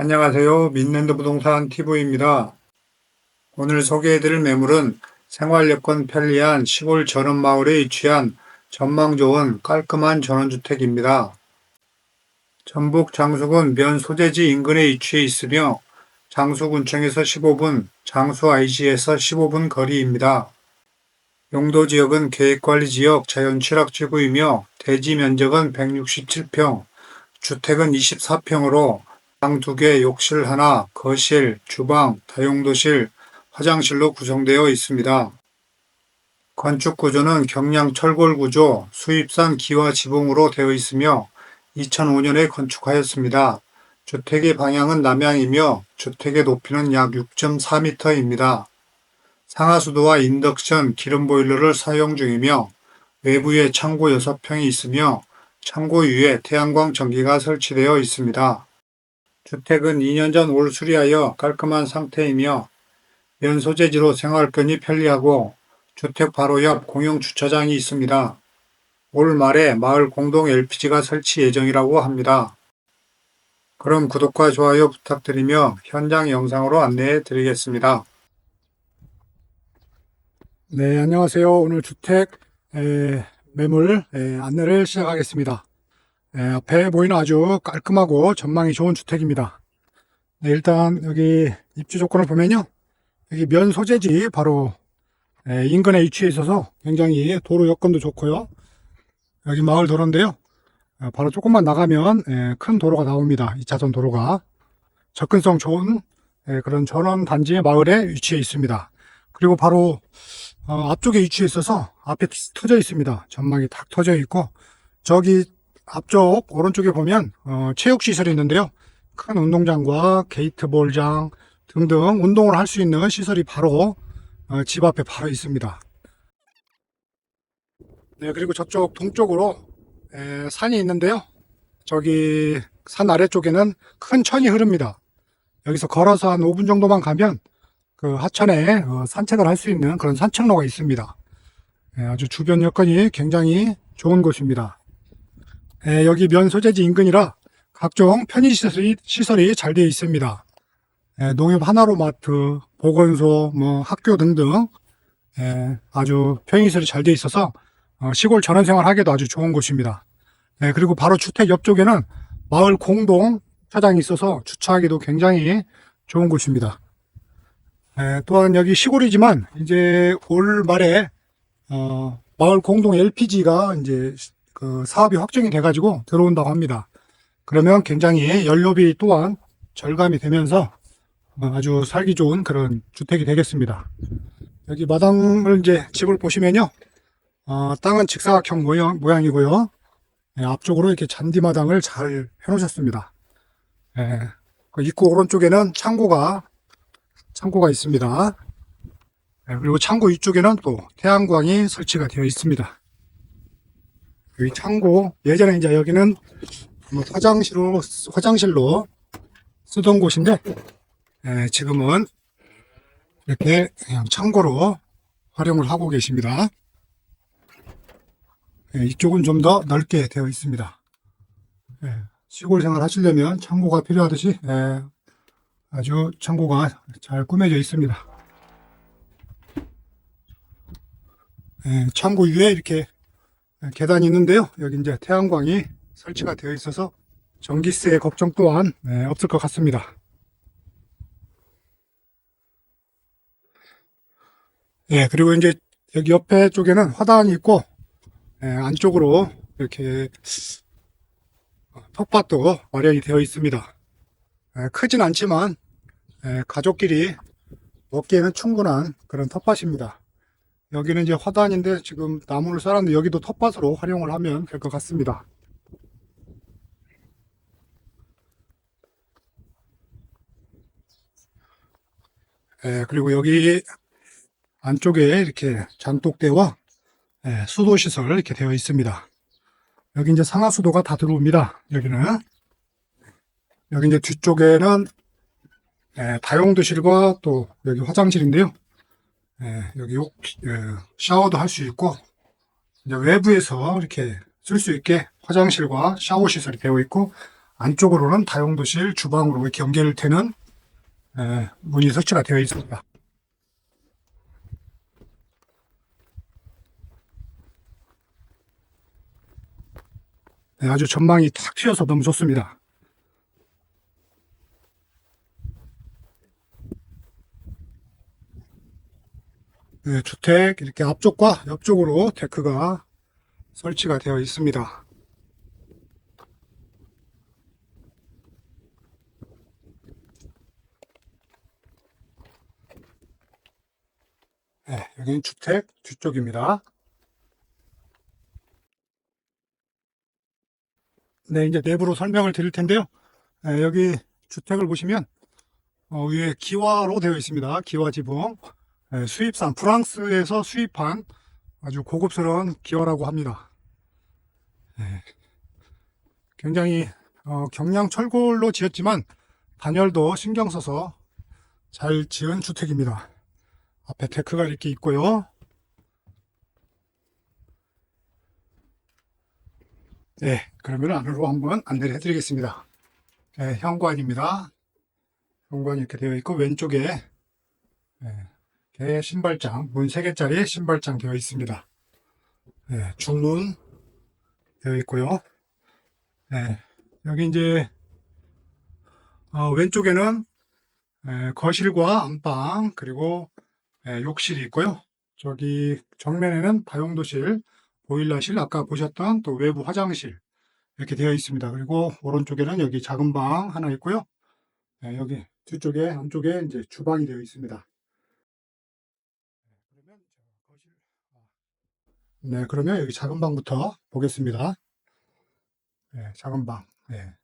안녕하세요. 민랜드 부동산 TV입니다. 오늘 소개해드릴 매물은 생활여건 편리한 시골 전원마을에 위치한 전망 좋은 깔끔한 전원주택입니다. 전북 장수군 면 소재지 인근에 위치해 있으며 장수군청에서 15분, 장수 IG에서 15분 거리입니다. 용도 지역은 계획관리지역 자연취락지구이며 대지 면적은 167평, 주택은 24평으로 방 두 개, 욕실 하나, 거실, 주방, 다용도실, 화장실로 구성되어 있습니다. 건축 구조는 경량 철골 구조, 수입산 기와 지붕으로 되어 있으며 2005년에 건축하였습니다. 주택의 방향은 남향이며 주택의 높이는 약 6.4m입니다. 상하수도와 인덕션, 기름 보일러를 사용 중이며 외부에 창고 6평이 있으며 창고 위에 태양광 전기가 설치되어 있습니다. 주택은 2년 전 올 수리하여 깔끔한 상태이며 면 소재지로 생활권이 편리하고 주택 바로 옆 공용 주차장이 있습니다. 올 말에 마을 공동 LPG가 설치 예정이라고 합니다. 그럼 구독과 좋아요 부탁드리며 현장 영상으로 안내해 드리겠습니다. 네, 안녕하세요. 오늘 주택 에, 매물 에, 안내를 시작하겠습니다. 에, 앞에 보이는 아주 깔끔하고 전망이 좋은 주택입니다. 네, 일단 여기 입주 조건을 보면요. 여기 면 소재지 바로 에, 인근에 위치해 있어서 굉장히 도로 여건도 좋고요. 여기 마을 도로인데요. 어, 바로 조금만 나가면 에, 큰 도로가 나옵니다. 2차선 도로가. 접근성 좋은 에, 그런 전원 단지 마을에 위치해 있습니다. 그리고 바로 어, 앞쪽에 위치해 있어서 앞에 터져 있습니다. 전망이 탁 터져 있고 저기 앞쪽 오른쪽에 보면 어, 체육시설이 있는데요. 큰 운동장과 게이트볼장 등등 운동을 할 수 있는 시설이 바로 어, 집 앞에 바로 있습니다. 네, 그리고 저쪽 동쪽으로 에, 산이 있는데요. 저기 산 아래쪽에는 큰 천이 흐릅니다. 여기서 걸어서 한 5분 정도만 가면 그 하천에 어, 산책을 할 수 있는 그런 산책로가 있습니다. 예, 아주 주변 여건이 굉장히 좋은 곳입니다. 예, 여기 면 소재지 인근이라 각종 편의시설이 시설이 잘 되어 있습니다. 예, 농협 하나로마트, 보건소, 뭐 학교 등등 예, 아주 편의시설이 잘 되어 있어서 어, 시골 전원생활 하기도 아주 좋은 곳입니다. 예, 그리고 바로 주택 옆쪽에는 마을 공동 차장이 있어서 주차하기도 굉장히 좋은 곳입니다. 예, 또한 여기 시골이지만 이제 올 말에 어, 마을 공동 LPG가 이제 그 사업이 확정이 돼가지고 들어온다고 합니다. 그러면 굉장히 연료비 또한 절감이 되면서 어, 아주 살기 좋은 그런 주택이 되겠습니다. 여기 마당을 이제 집을 보시면요, 어, 땅은 직사각형 모양, 모양이고요. 예, 앞쪽으로 이렇게 잔디 마당을 잘 해놓으셨습니다. 예, 그 입구 오른쪽에는 창고가 창고가 있습니다. 네, 그리고 창고 위쪽에는 또 태양광이 설치가 되어 있습니다. 여기 창고, 예전에 이제 여기는 뭐 화장실로, 화장실로 쓰던 곳인데, 예, 지금은 이렇게 그냥 창고로 활용을 하고 계십니다. 예, 이쪽은 좀 더 넓게 되어 있습니다. 예, 시골 생활 하시려면 창고가 필요하듯이 예, 아주 창고가 잘 꾸며져 있습니다. 예, 창고 위에 이렇게 계단이 있는데요. 여기 이제 태양광이 설치가 되어 있어서 전기세 걱정 또한 예, 없을 것 같습니다. 예, 그리고 이제 여기 옆에 쪽에는 화단이 있고 예, 안쪽으로 이렇게 텃밭도 마련이 되어 있습니다. 예, 크진 않지만 예, 가족끼리 먹기에는 충분한 그런 텃밭입니다. 여기는 이제 화단인데 지금 나무를 쌓았는데 여기도 텃밭으로 활용을 하면 될 것 같습니다. 예, 그리고 여기 안쪽에 이렇게 장독대와 예, 수도시설 이렇게 되어 있습니다. 여기 이제 상하수도가 다 들어옵니다. 여기는 여기 이제 뒤쪽에는 예, 다용도실과 또 여기 화장실인데요. 예, 여기 욕, 예, 샤워도 할 수 있고 이제 외부에서 이렇게 쓸 수 있게 화장실과 샤워 시설이 되어 있고 안쪽으로는 다용도실, 주방으로 이렇게 연결되는 예, 문이 설치가 되어 있습니다. 네, 아주 전망이 탁 트여서 너무 좋습니다. 주택 이렇게 앞쪽과 옆쪽으로 데크가 설치가 되어 있습니다. 네, 여기는 주택 뒤쪽입니다. 네, 이제 내부로 설명을 드릴 텐데요. 네, 여기 주택을 보시면 어, 위에 기와로 되어 있습니다. 기와 지붕. 네, 수입산 프랑스에서 수입한 아주 고급스러운 기와라고 합니다. 네, 굉장히 어, 경량 철골로 지었지만 단열도 신경 써서 잘 지은 주택입니다. 앞에 데크가 이렇게 있고요. 네, 그러면 안으로 한번 안내를 해드리겠습니다. 네, 현관입니다. 현관이 이렇게 되어 있고 왼쪽에 네, 개 신발장, 문 3개짜리 신발장 되어 있습니다. 네, 중문 되어 있고요. 네, 여기 이제 어, 왼쪽에는 에, 거실과 안방 그리고 에, 욕실이 있고요. 저기 정면에는 다용도실, 보일러실, 아까 보셨던 또 외부 화장실 이렇게 되어 있습니다. 그리고 오른쪽에는 여기 작은 방 하나 있고요. 에, 여기 뒤쪽에 안쪽에 이제 주방이 되어 있습니다. 그러면 저 거실, 아, 네, 그러면 여기 작은 방부터 보겠습니다. 네, 작은 방. 네.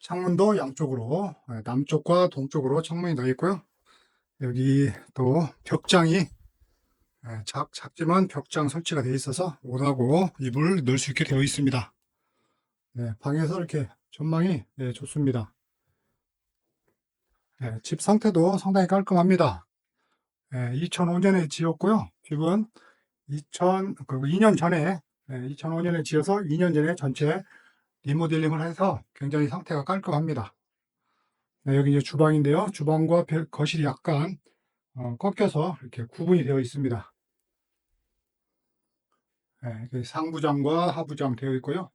창문도 양쪽으로 네, 남쪽과 동쪽으로 창문이 나 있고요. 여기 또 벽장이 네, 작, 작지만 벽장 설치가 되어 있어서 옷하고 이불 넣을 수 있게 되어 있습니다. 네, 방에서 이렇게 전망이 네, 좋습니다. 네, 집 상태도 상당히 깔끔합니다. 네, 2005년에 지었고요. 집은 2000, 그 2년 전에, 네, 2005년에 지어서 2년 전에 전체 리모델링을 해서 굉장히 상태가 깔끔합니다. 네, 여기 이제 주방인데요. 주방과 별- 거실이 약간 어, 꺾여서 이렇게 구분이 되어 있습니다. 네, 상부장과 하부장 되어 있고요.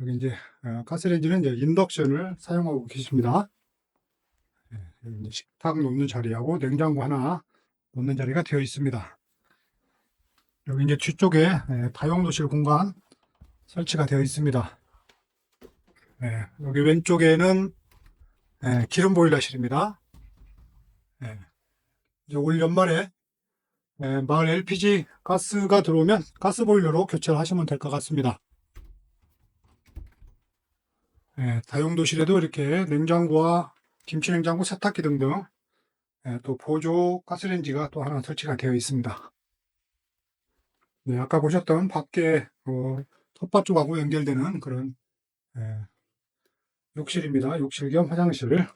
여기 이제 어, 가스레인지는 이제 인덕션을 사용하고 계십니다. 네, 식탁 놓는 자리하고 냉장고 하나 놓는 자리가 되어 있습니다. 여기 이제 뒤쪽에 네, 다용도실 공간 설치가 되어 있습니다. 네, 여기 왼쪽에는 네, 기름 보일러실입니다. 네, 이제 올 연말에 네, 마을 LPG 가스가 들어오면 가스 보일러로 교체를 하시면 될 것 같습니다. 네, 다용도실에도 이렇게 냉장고와 김치 냉장고, 세탁기 등등 네, 또 보조 가스레인지가 또 하나 설치가 되어 있습니다. 네, 아까 보셨던 밖에 어, 텃밭 쪽하고 연결되는 그런 예, 욕실입니다. 욕실 겸 화장실.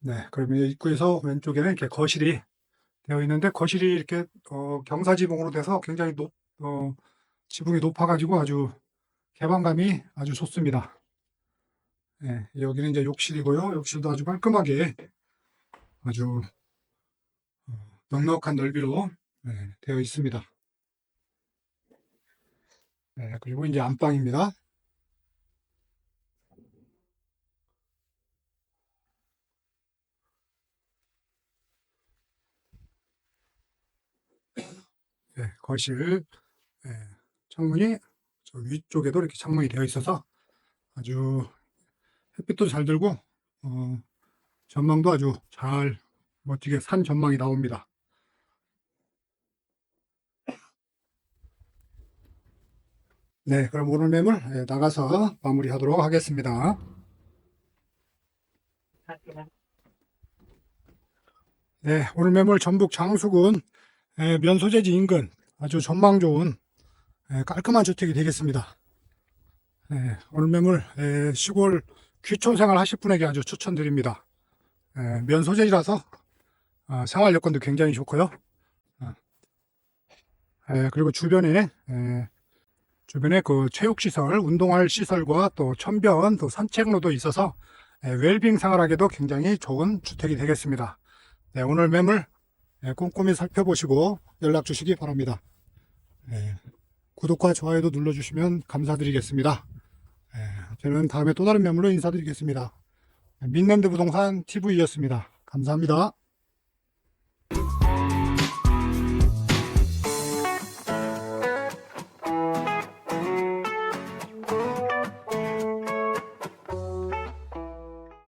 네, 그러면 입구에서 왼쪽에는 이렇게 거실이 되어 있는데 거실이 이렇게 어, 경사지붕으로 돼서 굉장히 높, 어, 지붕이 높아가지고 아주 개방감이 아주 좋습니다. 네, 여기는 이제 욕실이고요. 욕실도 아주 깔끔하게 아주 어, 넉넉한 넓이로 네, 되어 있습니다. 네, 그리고 이제 안방입니다. 네, 거실 네, 창문이 저 위쪽에도 이렇게 창문이 되어 있어서 아주 햇빛도 잘 들고 어, 전망도 아주 잘 멋지게 산 전망이 나옵니다. 네, 그럼 오늘 매물 예, 나가서 마무리하도록 하겠습니다. 네, 오늘 매물 전북 장수군 예, 면소재지 인근 아주 전망 좋은 예, 깔끔한 주택이 되겠습니다. 예, 오늘 매물 예, 시골 귀촌 생활 하실 분에게 아주 추천드립니다. 예, 면 소재지라서 어, 생활 여건도 굉장히 좋고요. 어. 예, 그리고 주변에 예, 주변에 그 체육 시설, 운동할 시설과 또 천변, 또 산책로도 있어서 예, 웰빙 생활하기도 굉장히 좋은 주택이 되겠습니다. 네, 오늘 매물 예, 꼼꼼히 살펴보시고 연락 주시기 바랍니다. 예, 구독과 좋아요도 눌러주시면 감사드리겠습니다. 예, 저는 다음에 또 다른 매물로 인사드리겠습니다. 민랜드 부동산 TV였습니다. 감사합니다.